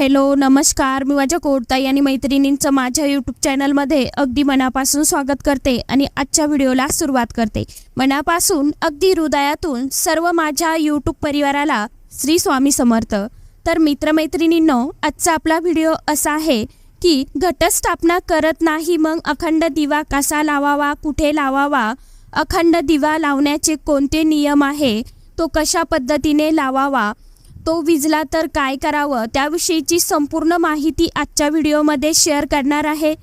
Hello नमस्कार. मी माझ्या कोडताई आणि मैत्रिणींचं माझ्या यूट्यूब चॅनलमध्ये अगदी मनापासून स्वागत करते आणि आजच्या व्हिडिओला सुरुवात करते. मनापासून अगदी हृदयातून सर्व माझ्या यूट्यूब परिवाराला श्री स्वामी समर्थ. तर मित्रमैत्रिणींनो आजचा आपला व्हिडिओ असा आहे की घटस्थापना करत नाही मग अखंड दिवा कसा लावावा कुठे लावावा अखंड दिवा लावण्याचे कोणते नियम आहे तो कशा पद्धतीने लावावा तो विजला तर काय करावं त्याविषयीची संपूर्ण माहिती आजच्या व्हिडिओमध्ये शेअर करणार आहे.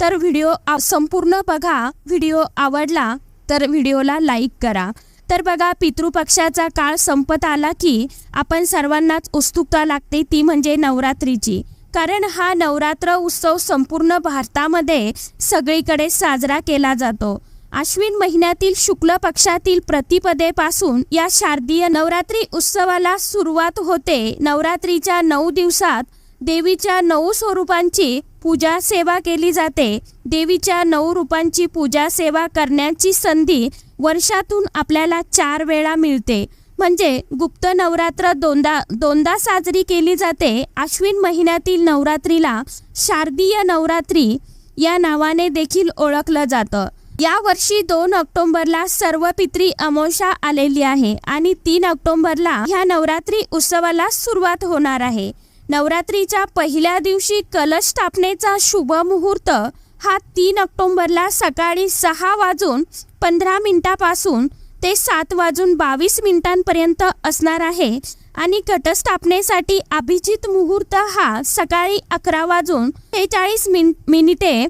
तर व्हिडिओ संपूर्ण बघा. व्हिडिओ आवडला तर व्हिडिओला लाईक करा. तर बघा पितृपक्षाचा काळ संपत आला की आपण सर्वांनाच उत्सुकता लागते ती म्हणजे नवरात्रीची. कारण हा नवरात्र उत्सव संपूर्ण भारतामध्ये सगळीकडे साजरा केला जातो. आश्विन महिन्यातील शुक्ल पक्षातील प्रतिपदेपासून या शारदीय नवरात्री उत्सवाला सुरुवात होते. नवरात्रीच्या नऊ दिवसात देवीच्या नऊ स्वरूपांची पूजा सेवा केली जाते. देवीच्या नऊ रूपांची पूजा सेवा करण्याची संधी वर्षातून आपल्याला चार वेळा मिळते. म्हणजे गुप्त नवरात्र दोनदा दोनदा साजरी केली जाते. आश्विन महिन्यातील नवरात्रीला शारदीय नवरात्री या नावाने देखील ओळखलं जातं. या वर्षी दोन ऑक्टोबरला सर्व पित्री अमावस्या आलेली आहे आणि तीन ऑक्टोबरला ह्या नवरात्री उत्सवाला सुरुवात होणार आहे. नवरात्रीच्या पहिल्या दिवशी कलश स्थापनेचा शुभ मुहूर्त हा तीन ऑक्टोबरला सकाळी सहा वाजून पंधरा मिनिटापासून ते सात वाजून बावीस मिनिटांपर्यंत असणार आहे आणि घटस्थापनेसाठी अभिजित मुहूर्त हा सकाळी अकरा वाजून सेहेचाळीस मिन मिनिटे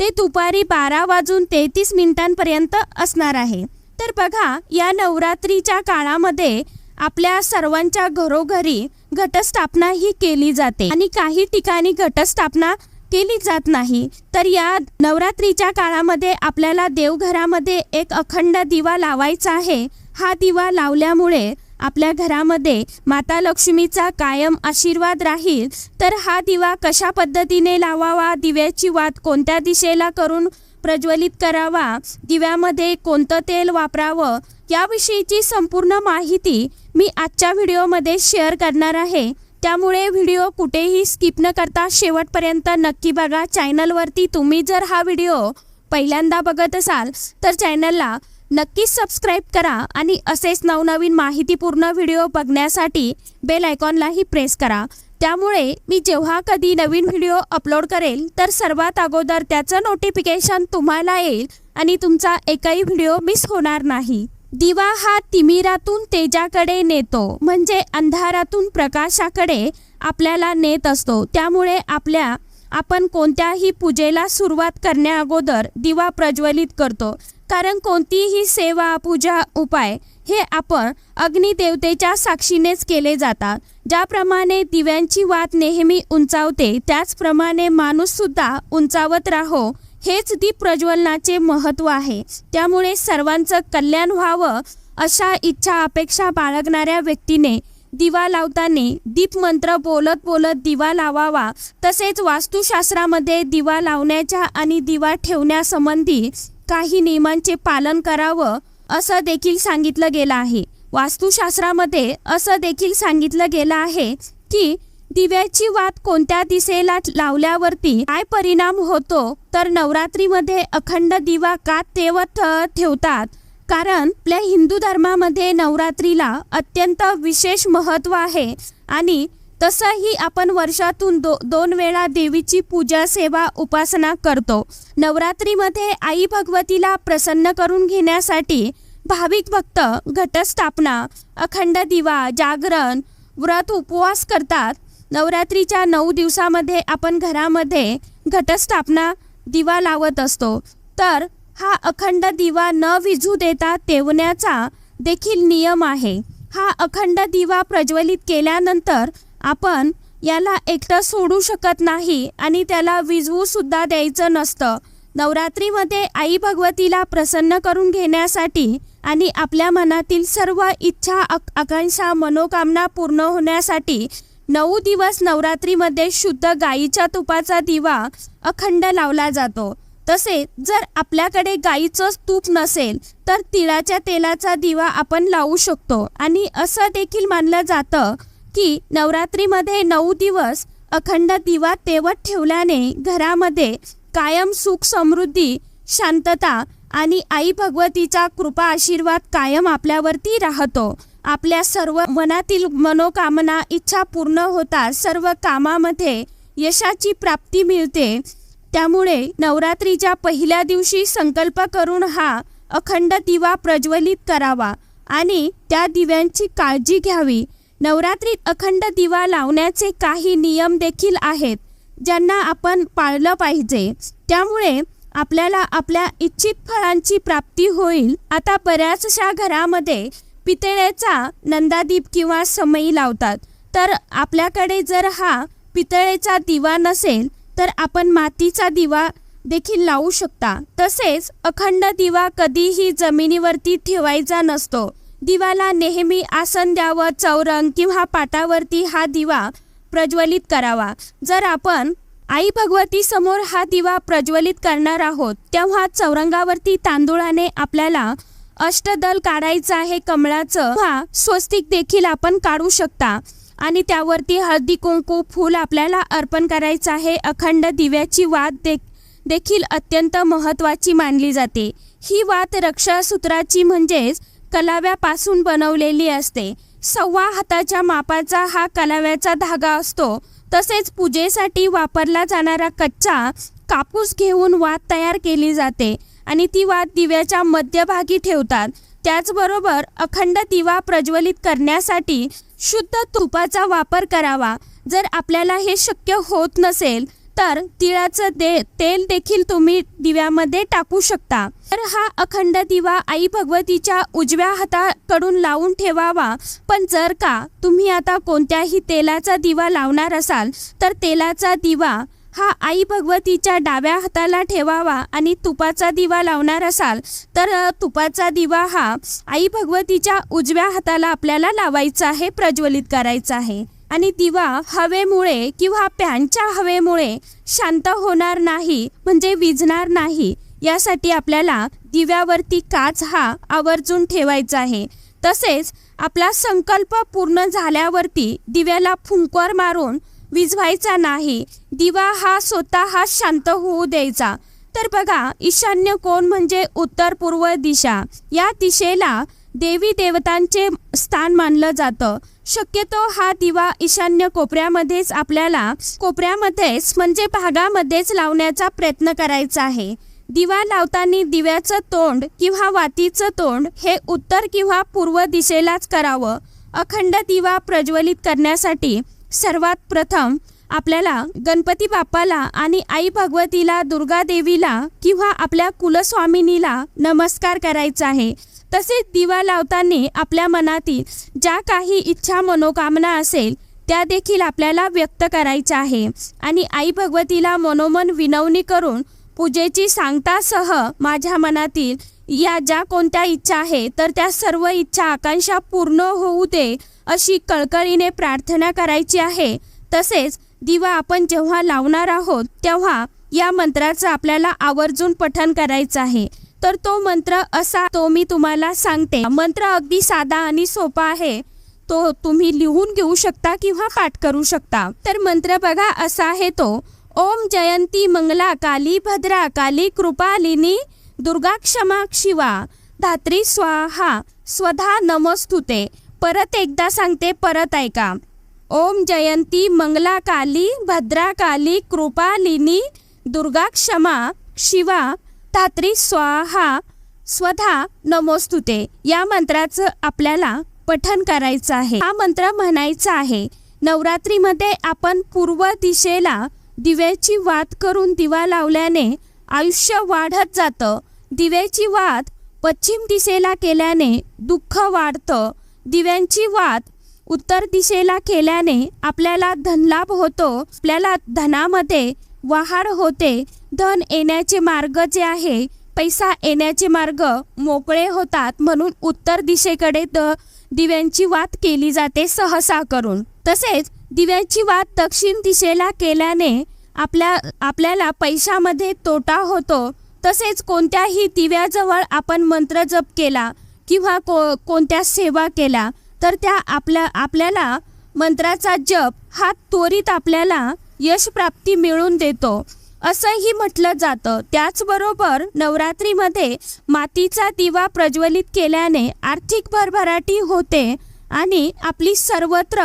ते दुपारी बारा वाजून तेहतीस मिनिटांपर्यंत असणार आहे. तर बघा या नवरात्रीच्या काळामध्ये आपल्या सर्वांच्या घरोघरी घटस्थापना ही केली जाते आणि काही ठिकाणी घटस्थापना केली जात नाही. तर या नवरात्रीच्या काळामध्ये आपल्याला देवघरामध्ये एक अखंड दिवा लावायचा आहे. हा दिवा लावल्यामुळे आपल्या घरामध्ये माता लक्ष्मीचा कायम आशीर्वाद राहील तर हा दिवा कशा पद्धतीने लावावा? दिव्याची वात कोणत्या दिशेला करून प्रज्वलित करावा? दिव्यामध्ये कोणतं तेल वापरावं? याविषयीची संपूर्ण माहिती मी आजच्या व्हिडिओमध्ये शेअर करणार आहे. त्यामुळे व्हिडिओ कुठेही स्किप न करता शेवटपर्यंत नक्की बघा. चॅनलवरती तुम्ही जर हा व्हिडिओ पहिल्यांदा बघत असाल तर चॅनलला नक्कीच सबस्क्राईब करा आणि असेच नवनवीन माहितीपूर्ण व्हिडिओ बघण्यासाठी बेल आयकॉनलाही प्रेस करा. त्यामुळे मी जेव्हा कधी नवीन व्हिडिओ अपलोड करेल तर सर्वात अगोदर त्याचं नोटिफिकेशन तुम्हाला येईल आणि तुमचा एकही व्हिडिओ मिस होणार नाही. दिवा हा तिमिरातून तेजाकडे नेतो म्हणजे अंधारातून प्रकाशाकडे आपल्याला नेत असतो. त्यामुळे आपल्या आपण कोणत्याही पूजेला सुरुवात करण्या अगोदर दिवा प्रज्वलित करतो. कारण कोणतीही सेवा पूजा उपाय हे आपण अग्निदेवतेच्या साक्षीनेच केले जातात. ज्याप्रमाणे दिव्यांची वात नेहमी उंचावते त्याचप्रमाणे माणूससुद्धा उंचावत राहो हेच दीप प्रज्वलनाचे महत्त्व आहे. त्यामुळे सर्वांचं कल्याण व्हावं अशा इच्छा अपेक्षा बाळगणाऱ्या व्यक्तीने दिवा लावताना दीप मंत्र बोलत बोलत दिवा लावावा. तसेच वास्तुशास्त्रामध्ये दिवा लावण्याच्या आणि दिवा ठेवण्यासंबंधी काही नियमांचे पालन करावं असं देखील सांगितलं गेलं आहे. वास्तुशास्त्रामध्ये असं देखील सांगितलं गेलं आहे की दिव्याची वात कोणत्या दिशेला लावल्यावरती काय परिणाम होतो तर नवरात्रीमध्ये अखंड दिवा का तेवत ठेवतात? कारण आपल्या हिंदू धर्मामध्ये नवरात्रीला अत्यंत विशेष महत्त्व आहे आणि तसंही आपण वर्षातून दो दोन वेळा देवीची पूजा सेवा उपासना करतो. नवरात्रीमध्ये आई भगवतीला प्रसन्न करून घेण्यासाठी भाविक भक्त घटस्थापना अखंड दिवा जागरण व्रत उपवास करतात. नवरात्रीच्या नऊ दिवसामध्ये आपण घरामध्ये घटस्थापना दिवा लावत असतो. तर हा अखंड दिवा न विझू देता तेवण्याचा देखील नियम आहे. हा अखंड दिवा प्रज्वलित केल्यानंतर आपण याला एकटं सोडू शकत नाही आणि त्याला विजवूसुद्धा द्यायचं नसतं. नवरात्रीमध्ये आई भगवतीला प्रसन्न करून घेण्यासाठी आणि आपल्या मनातील सर्व इच्छा आकांक्षा मनोकामना पूर्ण होण्यासाठी नऊ दिवस नवरात्रीमध्ये शुद्ध गाईच्या तुपाचा दिवा अखंड लावला जातो. तसेच जर आपल्याकडे गाईचंच तूप नसेल तर तिळाच्या तेलाचा दिवा आपण लावू शकतो. आणि असं देखील मानलं जातं की नवरात्रीमध्ये नऊ दिवस अखंड दिवा तेवत ठेवल्याने घरामध्ये कायम सुख समृद्धी शांतता आणि आई भगवतीचा कृपा आशीर्वाद कायम आपल्यावरती राहतो. आपल्या सर्व मनातील मनोकामना इच्छा पूर्ण होतात सर्व कामामध्ये यशाची प्राप्ती मिळते. त्यामुळे नवरात्रीच्या पहिल्या दिवशी संकल्प करून हा अखंड दिवा प्रज्वलित करावा आणि त्या दिव्यांची काळजी घ्यावी. नवरात्रीत अखंड दिवा लावण्याचे काही नियम देखील आहेत ज्यांना आपण पाळलं पाहिजे. त्यामुळे आपल्याला आपल्या इच्छित फळांची प्राप्ती होईल. आता बऱ्याचशा घरामध्ये पितळेचा नंदादीप किंवा समई लावतात. तर आपल्याकडे जर हा पितळेचा दिवा नसेल तर आपण मातीचा दिवा देखील लावू शकता. तसेच अखंड दिवा कधीही जमिनीवरती ठेवायचा नसतो. दिवाला नेहमी आसन द्यावं चौरंग किंवा पाटावरती हा दिवा प्रज्वलित करावा. जर आपण आई भगवती समोर हा दिवा प्रज्वलित करणार आहोत तेव्हा चौरंगावरती तांदूळाने आपल्याला अष्टदल काढायचं आहे कमळाचं. हा स्वस्तिक देखील आपण काढू शकता. आणि त्यावरती हळदी कुंकू फूल आपल्याला अर्पण करायचं आहे. अखंड दिव्याची वाद दे देखील अत्यंत महत्त्वाची मानली जाते. ही वात रक्षासूत्राची म्हणजेच कलाव्यापासून बनवलेली असते. सव्वा हाताच्या मापाचा हा कलाव्याचा धागा असतो. तसेच पूजेसाठी वापरला जाणारा कच्चा कापूस घेऊन वात तयार केली जाते आणि ती वात दिव्याच्या मध्यभागी ठेवतात. त्याचबरोबर अखंड दिवा प्रज्वलित करण्यासाठी शुद्ध तुपाचा वापर करावा. जर आपल्याला हे शक्य होत नसेल तर तिळाचं दे तेल देखील तुम्ही दिव्यामध्ये टाकू शकता. तर हा अखंड दिवा आई भगवतीच्या उजव्या हाताकडून लावून ठेवावा. पण जर का तुम्ही आता कोणत्याही तेलाचा दिवा लावणार असाल तर तेलाचा दिवा हा आई भगवतीच्या डाव्या हाताला ठेवावा आणि तुपाचा दिवा लावणार असाल तर तुपाचा दिवा हा आई भगवतीच्या उजव्या हाताला आपल्याला लावायचा आहे प्रज्वलित करायचा आहे. आणि दिवा हवेमुळे किंवा पॅनच्या हवेमुळे शांत होणार नाही म्हणजे विझणार नाही यासाठी आपल्याला दिव्यावरती काच हा आवर्जून ठेवायचा आहे. तसेच आपला संकल्प पूर्ण झाल्यावरती दिव्याला फुंकर मारून विझवायचा नाही. दिवा हा स्वतः हा शांत होऊ द्यायचा. तर बघा ईशान्य कोण म्हणजे उत्तर पूर्व दिशा. या दिशेला देवी देवतांचे स्थान मानलं जातं. शक्यतो हा दिवा ईशान्य कोपऱ्यामध्येच आपल्याला कोपऱ्यामध्येच म्हणजे भागामध्येच लावण्याचा प्रयत्न करायचा आहे. दिवा लावताना दिव्याचं तोंड किंवा वातीचं तोंड हे उत्तर किंवा पूर्व दिशेलाच करावं. अखंड दिवा प्रज्वलित करण्यासाठी सर्वात प्रथम आपल्याला गणपती बाप्पाला आणि आई भगवतीला दुर्गा देवीला किंवा आपल्या कुलस्वामिनीला नमस्कार करायचा आहे. तसेच दिवा लावताना आपल्या मनातील ज्या काही इच्छा मनोकामना असेल त्या देखील आपल्याला व्यक्त करायच्या आहे. आणि आई भगवतीला मनोमन विनवणी करून पूजेची सांगतासह माझ्या मनातील या ज्या कोणत्या इच्छा आहे तर त्या सर्व इच्छा आकांक्षा पूर्ण होऊ दे अशी कळकळीने प्रार्थना करायची आहे. तसेच दिवा आपण जेव्हा लावणार आहोत तेव्हा या मंत्राचं आपल्याला आवर्जून पठण करायचं आहे. तर तो मंत्र असा तो मी तुम्हाला सांगते. मंत्र अगदी साधा आणि सोपा आहे. तो तुम्ही लिहून घेऊ शकता किंवा पाठ करू शकता. तर मंत्र बघा असा आहे तो. ओम जयंती मंगला काली भद्रा काली कृपालिनी दुर्गा क्षमा शिवा धात्री स्वाहा स्वधा नमस्तुते. परत एकदा सांगते परत ऐका. ओम जयंती मंगला काली भद्रा काली कृपालिनी दुर्गा क्षमा शिवा धात्री स्वाहा स्वधा नमोस्तुते. या मंत्राचं आपल्याला पठन करायचं आहे. हा मंत्र म्हणायचा आहे नवरात्रीमध्ये आपण पूर्व दिशेला दिव्याची वात करून दिवा लावल्याने आयुष्य वाढत जातं. दिव्याची वात पश्चिम दिशेला केल्याने दुःख वाढतं. दिव्यांची वात उत्तर दिशेला केल्याने आपल्याला धनलाभ होतो. आपल्याला धनामध्ये वाढ होते. धन येण्याचे मार्ग जे आहे पैसा येण्याचे मार्ग मोकळे होतात म्हणून उत्तर दिशेकडे द दिव्यांची वात केली जाते सहसा करून. तसेच दिव्यांची वात दक्षिण दिशेला केल्याने आपल्या आपल्याला पैशामध्ये तोटा होतो. तसेच कोणत्याही दिव्याजवळ आपण मंत्र जप केला किंवा को कोणत्या सेवा केला तर त्या आपल्या आपल्याला मंत्राचा जप हा त्वरित आपल्याला यश प्राप्ती मिळवून देतो. असंही म्हटलं जातं. त्याचबरोबर नवरात्रीमध्ये मातीचा दिवा प्रज्वलित केल्याने आर्थिक भरभराटी होते आणि आपली सर्वत्र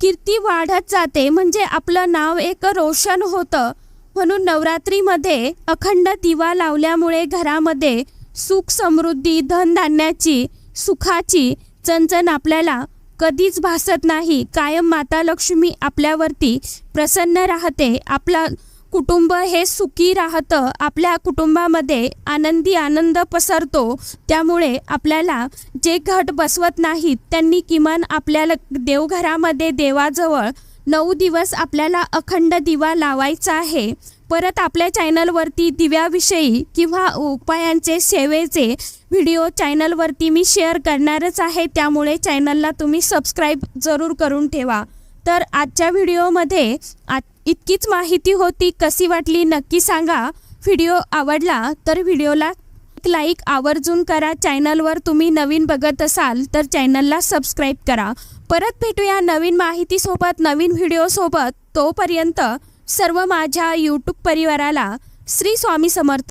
कीर्ती वाढत जाते. म्हणजे आपलं नाव एक रोशन होतं. म्हणून नवरात्रीमध्ये अखंड दिवा लावल्यामुळे घरामध्ये सुख समृद्धी धनधान्याची सुखाची चणचण आपल्याला कधीच भासत नाही. कायम माता लक्ष्मी आपल्यावरती प्रसन्न राहते. आपला कुटुंब हे सुखी राहतं आपल्या कुटुंबामध्ये आनंदी आनंद पसरतो. त्यामुळे आपल्याला जे घट बसवत नाहीत त्यांनी किमान आपल्याला देवघरामध्ये देवाजवळ नऊ दिवस आपल्याला अखंड दिवा लावायचा आहे. परत आपल्या चॅनलवरती दिव्याविषयी किंवा उपायांचे सेवेचे व्हिडिओ चॅनलवरती मी शेअर करणारच आहे. त्यामुळे चॅनलला तुम्ही सबस्क्राईब जरूर करून ठेवा. तर आजच्या व्हिडिओमध्ये आज इतकीच माहिती होती कशी वाटली नक्की सांगा. व्हिडिओ आवडला तर व्हिडिओला एक लाईक आवर्जून करा. चॅनलवर तुम्ही नवीन बघत असाल तर चॅनलला सबस्क्राईब करा. परत भेटूया नवीन माहितीसोबत नवीन व्हिडिओसोबत. तोपर्यंत सर्व माझ्या यूट्यूब परिवाराला श्री स्वामी समर्थ